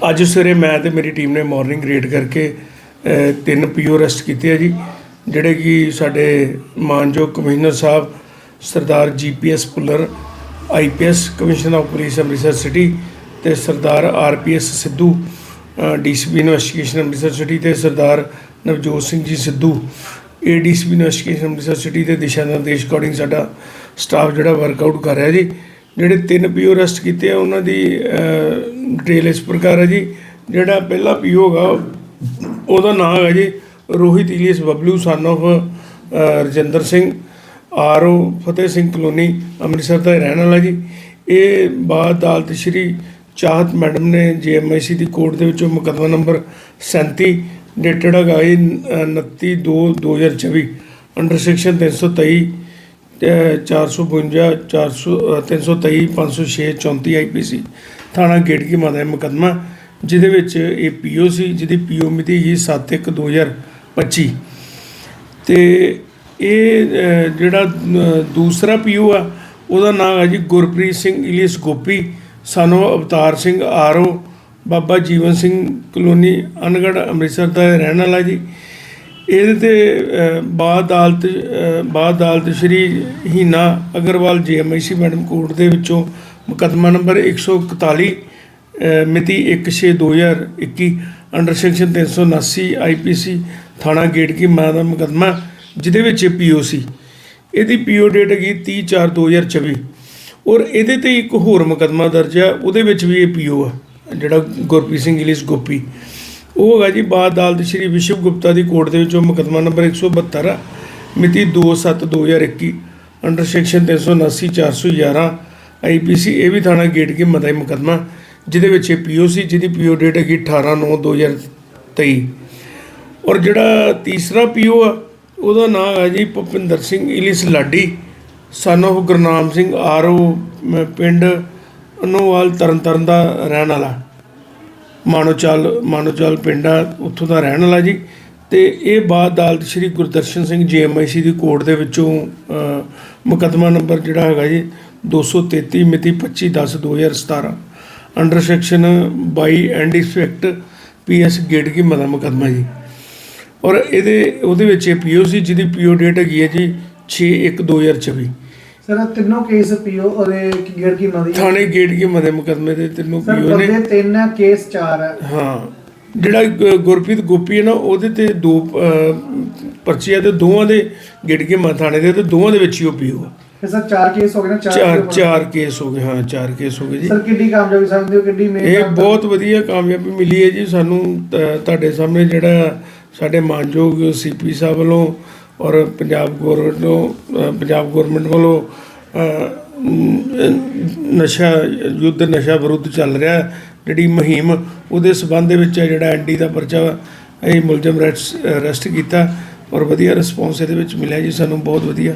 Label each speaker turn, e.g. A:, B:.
A: ਅੱਜ ਸਵੇਰੇ ਮੈਂ ਤੇ ਮੇਰੀ ਟੀਮ ਨੇ ਮਾਰਨਿੰਗ ਰੇਡ ਕਰਕੇ ਅ, ਤਿੰਨ ਪੀਓ ਅਰੈਸਟ ਕੀਤੇ ਆ ਜੀ ਜਿਹੜੇ ਕਿ ਸਾਡੇ ਮਾਨਯੋਗ commissioner Sahib Sardar GPS Bhullar IPS commissioner of police Amritsar city ਤੇ Sardar RPS Sidhu DCP investigation Amritsar city ਤੇ Sardar Navjot Singh ji Sidhu ADCP investigation Amritsar city ਦੇ ਦਿਸ਼ਾ ਨਿਰਦੇਸ਼ ਅਕੋਰਡਿੰਗ ਸਾਡਾ ਸਟਾਫ ਜਿਹੜਾ ਵਰਕਆਊਟ ਕਰ ਰਿਹਾ ਜੀ। ਜਿਹੜੇ ਤਿੰਨ ਪੀਓ ਅਰੈਸਟ ਕੀਤੇ ਆ ਉਹਨਾਂ ਦੀ ਡਿਟੇਲ ਇਸ ਪ੍ਰਕਾਰ ਹੈ ਜੀ। ਜਿਹੜਾ ਪਹਿਲਾ ਪੀਓ ਹੈਗਾ ਉਹਦਾ ਨਾਮ ਹੈਗਾ ਜੀ Rohit alias Bablu son of Rajinder Singh RO Fateh Singh colony Amritsar ਦਾ ਰਹਿਣ ਵਾਲਾ ਜੀ। ਇਹ ਬਾਅਦ ਅਦਾਲਤ ਸ਼੍ਰੀ ਚਾਹਤ ਮੈਡਮ ਨੇ ਜੀਐਮਆਈਸੀ ਦੀ ਕੋਰਟ ਦੇ ਵਿੱਚੋਂ ਮੁਕੱਦਮਾ ਨੰਬਰ 37 ਡੇਟਡ ਹੈਗਾ ਜੀ 29 2 2024 ਅੰਡਰ ਸੈਕਸ਼ਨ 323 ਅ, 452 400 ਅ, 323 506 34 ਆਈਪੀਸੀ ਥਾਣਾ ਗੇਟਕੀ ਮਾਦਾ ਇਹ ਮੁਕੱਦਮਾ ਜਿਹਦੇ ਵਿੱਚ ਇਹ ਪੀਓ ਸੀ ਜਿਹਦੀ ਪੀਓ ਮਿਤੀ ਹੈਗੀ 7/1/2025 ਤੇ ਇਹ ਜਿਹੜਾ ਅ, ਦੂਸਰਾ ਪੀਓ ਆ ਉਹਦਾ ਨਾਮ ਹੈ ਜੀ ਗੁਰਪ੍ਰੀਤ ਸਿੰਘ ਇਲੀਅਸ ਗੋਪੀ ਸਾਨੂੰ ਅਵਤਾਰ ਸਿੰਘ ਆਰਓ ਬਾਬਾ ਜੀਵਨ ਸਿੰਘ ਕਲੋਨੀ ਅਨਗੜ ਅੰਮ੍ਰਿਤਸਰ ਦਾ ਰਹਿਣ ਵਾਲਾ ਜੀ। ਇਹਦੇ ਤੇ ਅ, ਅਦਾਲਤ ਅ, ਅਦਾਲਤ Shri Heena Agarwal GMIC madam court ਦੇ ਵਿੱਚੋਂ ਮੁਕੱਦਮਾ ਨੰਬਰ 141 ਅ, ਮਿਤੀ 1/6/2021 ਅੰਡਰ ਸੈਕਸ਼ਨ 379 ਆਈਪੀਸੀ ਥਾਣਾ ਗੇਟਕੀ ਮਾਂ ਦਾ ਮੁਕੱਦਮਾ ਜਿਹਦੇ ਵਿੱਚ ਇਹ ਪੀਓ ਸੀ। ਇਹਦੀ ਪੀਓ ਡੇਟ ਹੈਗੀ 30/4/2024 ਔਰ ਇਹਦੇ ਤੇ ਇੱਕ ਹੋਰ ਮੁਕੱਦਮਾ ਦਰਜ ਹੈ ਉਹਦੇ ਵਿੱਚ ਵੀ ਇਹ ਪੀਓ ਆ ਜਿਹੜਾ ਗੁਰਪ੍ਰੀਤ ਸਿੰਘ ਇੰਗਲਿਸ਼ ਗੋਪੀ। ਉਹ ਹੈਗਾ ਜੀ ਬਾਦ ਅਦਾਲਤ ਸ਼੍ਰੀ ਵਿਸ਼ਵ ਗੁਪਤਾ ਦੀ ਕੋਰਟ ਦੇ ਵਿੱਚੋਂ ਮੁਕੱਦਮਾ ਨੰਬਰ 172 ਆ, ਮਿਤੀ 2/7/2021 ਅੰਡਰ ਸੈਕਸ਼ਨ 379 411 ਆਈਪੀਸੀ ਇਹ ਵੀ ਥਾਣਾ ਗੇਟ ਕੇ ਮਤਾ ਹੀ ਮੁਕੱਦਮਾ ਜਿਹਦੇ ਵਿੱਚ ਇਹ ਪੀਓ ਸੀ ਜਿਹਦੀ ਪੀਓ ਡੇਟ ਹੈਗੀ 18/9/2023 ਔਰ ਜਿਹੜਾ ਤੀਸਰਾ ਪੀਓ ਆ ਉਹਦਾ ਨਾਮ ਹੈ ਜੀ Bhupinder Singh alias Ladi son of Gurnam Singh RO ਪਿੰਡ ਅਨੋਵਾਲ ਤਰਨਤਾਰਨ ਦਾ ਰਹਿਣ ਵਾਲਾ। ਮਾਨੋਚਾਲ ਮਾਨੋਚਾਲ ਪਿੰਡ ਆ ਉੱਥੋਂ ਦਾ ਰਹਿਣ ਵਾਲਾ ਜੀ। ਤੇ ਇਹ ਬਾਅਦ ਅਦਾਲਤ ਸ਼੍ਰੀ ਗੁਰਦਰਸ਼ਨ ਸਿੰਘ ਜੀਐਮਆਈਸੀ ਦੀ ਕੋਰਟ ਦੇ ਵਿੱਚੋਂ ਅ, ਮੁਕੱਦਮਾ ਨੰਬਰ ਜਿਹੜਾ ਹੈਗਾ ਜੀ 233 ਮਿਤੀ 25/10/2017 under section 22 and effect PS gate ਕੀ ਮਦਾ ਮੁਕੱਦਮਾ ਜੀ। ਔਰ ਇਹਦੇ ਉਹਦੇ ਵਿੱਚ ਇਹ ਪੀਓ ਸੀ ਜਿਹਦੀ ਪੀਓ ਡੇਟ ਹੈਗੀ ਹੈ ਜੀ 6/1/2024
B: ਸਰ ਆਹ ਤਿੰਨੋਂ ਕੇਸ ਪੀਓ ਉਹਦੇ ਗੇੜ ਕੀ ਮਾਦੀ
A: ਥਾਣੇ ਗੇਟ ਕੀ ਮਦੇ ਮੁਕੱਦਮੇ ਦੇ ਤਿੰਨੋਂ
B: ਸਰ
A: ਪੀਓ ਨੇ।
B: ਬੰਦੇ ਤਿੰਨ ਕੇਸ ਚਾਰ ਹੈ
A: ਹਾਂ। ਜਿਹੜਾ ਗ- ਗੁਰਪ੍ਰੀਤ ਗੋਪੀ ਹੈ ਨਾ ਉਹਦੇ ਤੇ ਦੋ ਅਹ, ਪਰਚੇ ਆ ਤੇ ਦੋਵਾਂ ਦੇ ਗਿੜਕੇ ਮਾ ਥਾਣੇ ਦੇ ਤੇ ਦੋਵਾਂ ਦੇ ਵਿੱਚ ਹੀ ਉਹ ਪੀਓ। ਆ।
B: ਸਰ ਚਾਰ ਕੇਸ ਹੋ ਗਏ ਨਾ ਚਾਰ
A: ਚਾਰ
B: PO
A: ਚਾਰ ਕੇਸ ਹੋ ਗਏ ਹਾਂ ਚਾਰ ਕੇਸ ਹੋ ਗਏ ਜੀ।
B: ਸਰ ਕਿੰਨੀ ਕਾਮਯਾਬੀ ਸਮਝਦੇ ਹੋ ਕਿੰਨੀ ਮਿਹਨਤ
A: ਇਹ ਬਹੁਤ ਵਧੀਆ ਕਾਮਯਾਬੀ ਮਿਲੀ ਹੈ ਜੀ ਸਾਨੂੰ ਤ- ਤੁਹਾਡੇ ਸਾਹਮਣੇ ਜਿਹੜਾ ਸਾਡੇ ਮਾਨਯੋਗ ਸੀਪੀ ਸਾਹਿਬ ਵੱਲੋਂ ਔਰ ਪੰਜਾਬ ਗੌਰਮੈਂਟ ਵੱਲੋਂ ਪੰਜਾਬ ਗੌਰਮੈਂਟ ਵੱਲੋਂ ਨਸ਼ਾ, ਯੁੱਧ ਨਸ਼ਾ ਵਿਰੁੱਧ ਚੱਲ ਰਿਹਾ ਜਿਹੜੀ ਮੁਹਿੰਮ, ਉਹਦੇ ਸਬੰਧ ਦੇ ਵਿੱਚ ਹੈ ਜਿਹੜਾ ਐਨਡੀ ਦਾ ਪਰਚਾ, ਇਹ ਮੁਲਜ਼ਮ ਅਰੈਸਟ ਕੀਤਾ ਔਰ ਵਧੀਆ ਰਿਸਪੌਂਸ ਇਹਦੇ ਵਿੱਚ ਮਿਲਿਆ ਜੀ, ਸਾਨੂੰ ਬਹੁਤ ਵਧੀਆ।